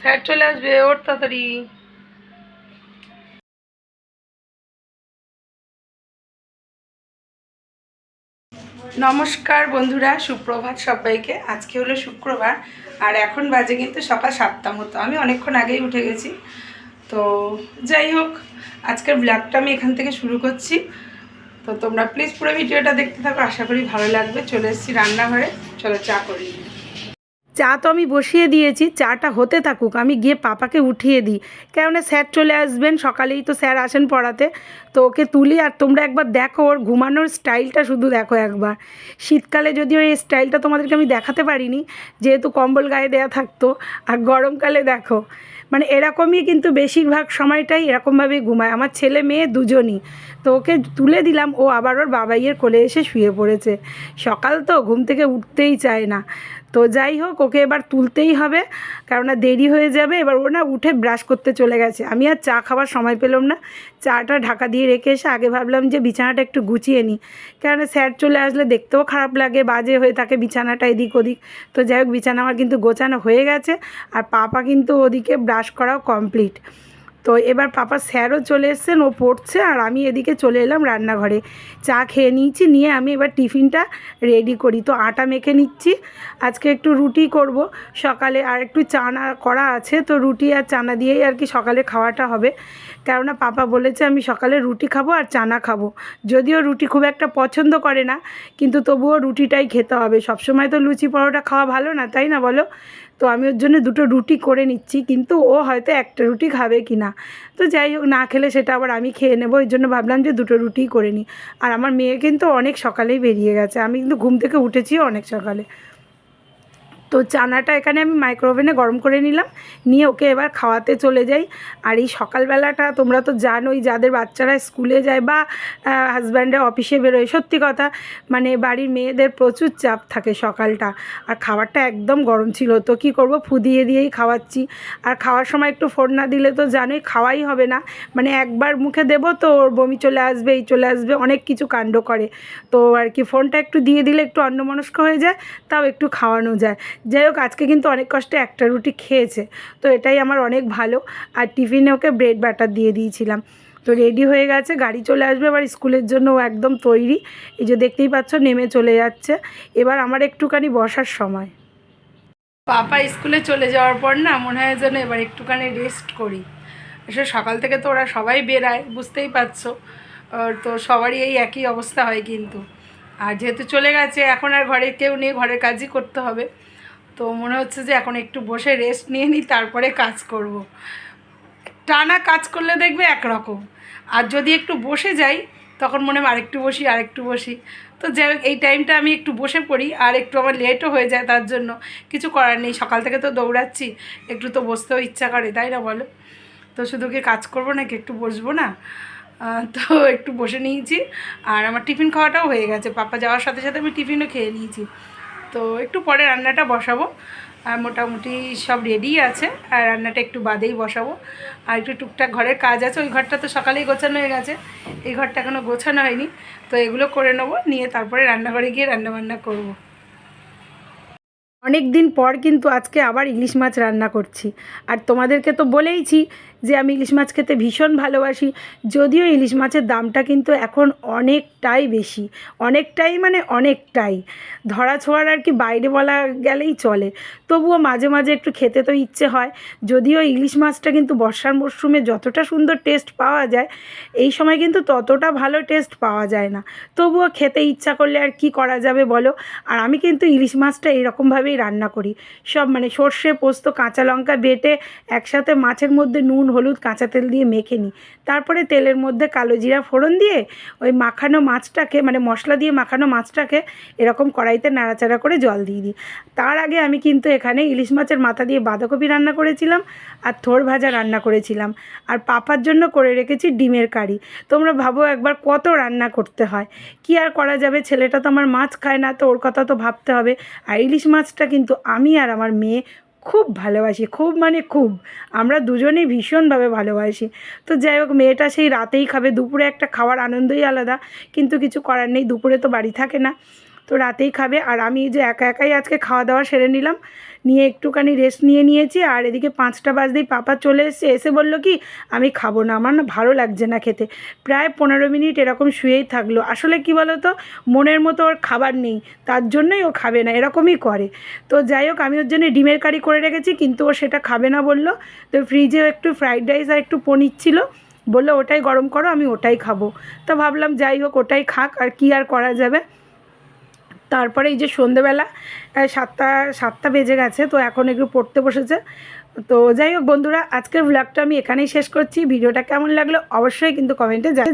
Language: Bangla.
স্যার চলে আসবে ওর তাড়াতাড়ি। নমস্কার বন্ধুরা, সুপ্রভাত সবাইকে। আজকে হলো শুক্রবার, আর এখন বাজে কিন্তু সকাল সাতটা মতো। আমি অনেকক্ষণ আগেই উঠে গেছি। তো যাই হোক, আজকের ব্লগটা আমি এখান থেকে শুরু করছি। তো তোমরা প্লিজ পুরো ভিডিওটা দেখতে থাকো, আশা করি ভালো লাগবে। চলে এসেছি রান্নাঘরে। চলো চা করি চা তো আমি বসিয়ে দিয়েছি, চাটা হতে থাকুক, আমি গিয়ে পাপাকে উঠিয়ে দিই। কেননা স্যার চলে আসবেন, সকালেই তো স্যার আসেন পড়াতে। তো ওকে তুলি আর তোমরা একবার দেখো, ওর ঘুমানোর স্টাইলটা শুধু দেখো একবার। শীতকালে যদিও এই স্টাইলটা তোমাদেরকে আমি দেখাতে পারিনি, যেহেতু কম্বল গায়ে দেওয়া থাকতো, আর গরমকালে দেখো। মানে এরকমই কিন্তু বেশিরভাগ সময়টাই এরকমভাবেই ঘুমায়। আমার ছেলে মেয়ে দুজনই। তো ওকে তুলে দিলাম, ও আবার ওর বাবাইয়ের কোলে এসে শুয়ে পড়েছে। সকাল তো, ঘুম থেকে উঠতেই চায় না। তো যাই হোক, ওকে এবার তুলতেই হবে, কেননা দেরি হয়ে যাবে, এবার ও না উঠে ব্রাশ করতে চলে গেছে। আমি আর চা খাওয়ার সময় পেলাম না, চাটা ঢাকা দিয়ে রেখে এসে আগে ভাবলাম যে বিছানাটা একটু গুছিয়ে নিই। কেননা স্যার চলে আসলে দেখতেও খারাপ লাগে, বাজে হয়ে থাকে বিছানাটা এদিক ওদিক। তো যাই হোক, বিছানা আমার কিন্তু গোছানো হয়ে গেছে, আর পাপা কিন্তু ওদিকে ব্রাশ করাও কমপ্লিট তো এবার পাপা স্যারও চলে এসছেন, ও পড়ছে আর আমি এদিকে চলে এলাম রান্নাঘরে। চা খেয়ে নিয়েছি, নিয়ে আমি এবার টিফিনটা রেডি করি। তো আটা মেখে নিচ্ছি, আজকে একটু রুটি করব। সকালে আর একটু চানা করা আছে, তো রুটি আর চানা দিয়েই আর কি সকালে খাওয়াটা হবে। কেননা পাপা বলেছে আমি সকালে রুটি খাব আর চানা খাব। যদিও রুটি খুব একটা পছন্দ করে না, কিন্তু তবুও রুটিটাই খেতে হবে। সবসময় তো লুচি পরোটা খাওয়া ভালো না, তাই না বলো? তো আমি ওর জন্য দুটো রুটি করে নিচ্ছি, কিন্তু ও হয়তো একটা রুটি খাবে কি না তো যাই হোক, না খেলে সেটা আবার আমি খেয়ে নেব, ওই জন্য ভাবলাম যে দুটো রুটিই করে নিই। আর আমার মেয়ে কিন্তু অনেক সকালেই বেরিয়ে গেছে, আমি কিন্তু ঘুম থেকে উঠেছি অনেক সকালে। তো চানাটা এখানে আমি মাইক্রোওভেনে গরম করে নিলাম। নিয়ে ওকে এবার খাওয়াতে চলে যাই। আর এই সকালবেলাটা তোমরা তো জানোই, যাদের বাচ্চারা স্কুলে যায় বা হাজব্যান্ডের অফিসে বেরোয়, সত্যি কথা মানে বাড়ির মেয়েদের প্রচুর চাপ থাকে সকালটা। আর খাবারটা একদম গরম ছিল। তো কি করব? ফুদিয়ে দিয়েই খাওয়াচ্ছি। আর খাওয়ার সময় একটু ফোন না দিলে তো জানোই, খাওয়াই হবে না। মানে একবার মুখে দেবো তো ওর বমি চলে আসবে, এই চলে আসবে, অনেক কিছু কাণ্ড করে। তো আর কি, ফোনটা একটু দিয়ে দিলে একটু অন্যমনস্ক হয়ে যায়, তাও একটু খাওয়ানো যায়। যাই হোক, আজকে কিন্তু অনেক কষ্টে একটা রুটি খেয়েছে, তো এটাই আমার অনেক ভালো। আর টিফিনে ওকে ব্রেড ব্যাটার দিয়ে দিয়েছিলাম। তো রেডি হয়ে গেছে, গাড়ি চলে আসবে, এবার স্কুলের জন্য একদম তৈরি। এই যে দেখতেই পাচ্ছ, নেমে চলে যাচ্ছে। এবার আমার একটুখানি বসার সময়। পাপা স্কুলে চলে যাওয়ার পর না মনে হয় যেন এবার একটুখানি রেস্ট করি। এসে সকাল থেকে তো ওরা সবাই বেরায়, বুঝতেই পারছ। তো সবারই এই একই অবস্থা হয় কিন্তু। আর যেহেতু চলে গেছে, এখন আর ঘরে কেউ নেই, ঘরের কাজই করতে হবে। তো মনে হচ্ছে যে এখন একটু বসে রেস্ট নিয়ে নিই, তারপরে কাজ করব। টানা কাজ করলে দেখবে একরকম। আর যদি একটু বসে যাই, তখন মনে হয় আরেকটু বসি আরেকটু বসি। তো যাই এই টাইমটা আমি একটু বসে পড়ি, আর একটু আমার লেটও হয়ে যায় তার জন্য। কিছু করার নেই, সকাল থেকে তো দৌড়াচ্ছি, একটু তো বসতেও ইচ্ছা করে, তাই না বলো? তো শুধু কি কাজ করব নাকি একটু বসবো না? তো একটু বসে নিয়েছি, আর আমার টিফিন খাওয়াটাও হয়ে গেছে। পাপা যাওয়ার সাথে সাথে আমি টিফিনও খেয়ে নিয়েছি। তো একটু পরে রান্নাটা বসাবো। আর মোটামুটি সব রেডি আছে। আর রান্নাটা একটু বাদেই বসাবো। আর একটু টুকটাক ঘরের কাজ আছে। ওই ঘরটা তো সকালেই গোছানো হয়ে গেছে। এই ঘরটা এখনও গোছানো হয়নি। তো এগুলো করে নেব। নিয়ে তারপরে রান্নাঘরে গিয়ে রান্নাবান্না করব। অনেক দিন পর কিন্তু আজকে আবার ইলিশ মাছ রান্না করছি। আর তোমাদেরকে তো বলেইছি যে আমি ইলিশ মাছ খেতে ভীষণ ভালোবাসি, যদিও ইলিশ মাছের দামটা কিন্তু এখন অনেকটাই বেশি, অনেকটাই মানে অনেকটাই। ধরা ছোঁয়ার আর কি বাইরে বলা গেলেই চলে। তবুও মাঝে মাঝে একটু খেতে তো ইচ্ছে হয়, যদিও ইলিশ মাছটা কিন্তু বর্ষার মরশুমে যতটা সুন্দর টেস্ট পাওয়া যায়, এই সময় কিন্তু ততটা ভালো টেস্ট পাওয়া যায় না। তবুও খেতে ইচ্ছা করলে আর কি করা যাবে বলো? আর আমি কিন্তু ইলিশ মাছটা এইরকমভাবেই রান্না করি। সব মানে সর্ষে, পোস্ত, কাঁচা লঙ্কা বেটে একসাথে মাছের মধ্যে নুন, হলুদ, কাঁচা তেল দিয়ে মেখে নিই। তারপরে তেলের মধ্যে কালো জিরা ফোড়ন দিয়ে ওই মাখানো মাছটাকে মানে মশলা দিয়ে মাখানো মাছটাকে এরকম কড়াইতে নাড়াচাড়া করে জল দিয়ে দিই। তার আগে আমি কিন্তু এখানে ইলিশ মাছের মাথা দিয়ে বাঁধাকপি রান্না করেছিলাম আর থোর ভাজা রান্না করেছিলাম। আর পাপার জন্য করে রেখেছি ডিমের কারি। তোমরা ভাবো একবার কত রান্না করতে হয়। কি আর করা যাবে? ছেলেটা তো আমার মাছ খায় না, তো ওর কথা তো ভাবতে হবে। আর ইলিশ মাছটা কিন্তু আমি আর আমার মেয়ে খুব ভালোবাসি, খুব মানে খুব। আমরা দুজনেই ভীষণভাবে ভালোবাসি। তো যাই হোক, মেয়েটা সেই রাতেই খাবে, দুপুরে একটা খাওয়ার আনন্দই আলাদা। কিন্তু কিছু করার নেই, দুপুরে তো বাড়ি থাকে না। তো রাতেই খাবে। আর আমি যে একা একাই আজকে খাওয়া দাওয়া সেরে নিলাম। নিয়ে একটুখানি রেস্ট নিয়ে নিয়েছি। আর এদিকে পাঁচটা বাজতেই পাপা চলে এসেছে। এসে বলল কি, আমি খাব না। আমার না ভালো লাগছে না খেতে। প্রায় পনেরো মিনিট এরকম শুয়েই থাকল। আসলে কি বলো তো মনের মতো ওর খাবার নেই। তার জন্যই ও খাবে না। এরকমই করে। তো যাই হোক, আমি ওর জন্য ডিমের কারি করে রেখেছি, কিন্তু ও সেটা খাবে না বলল। তো ফ্রিজে একটু ফ্রাইড রাইস আর একটু পনির ছিল। বলল, ওটাই গরম করো, আমি ওটাই খাব। তো ভাবলাম, যাই হোক, ওটাই খাক। আর কি আর করা যাবে? তারপরে এই যে সন্ধেবেলা সাতটা সাতটা বেজে গেছে, তো এখন একটু পড়তে বসেছে। তো যাই হোক বন্ধুরা, আজকের ব্লগটা আমি এখানেই শেষ করছি। ভিডিওটা কেমন লাগল অবশ্যই কিন্তু কমেন্টে জানাবেন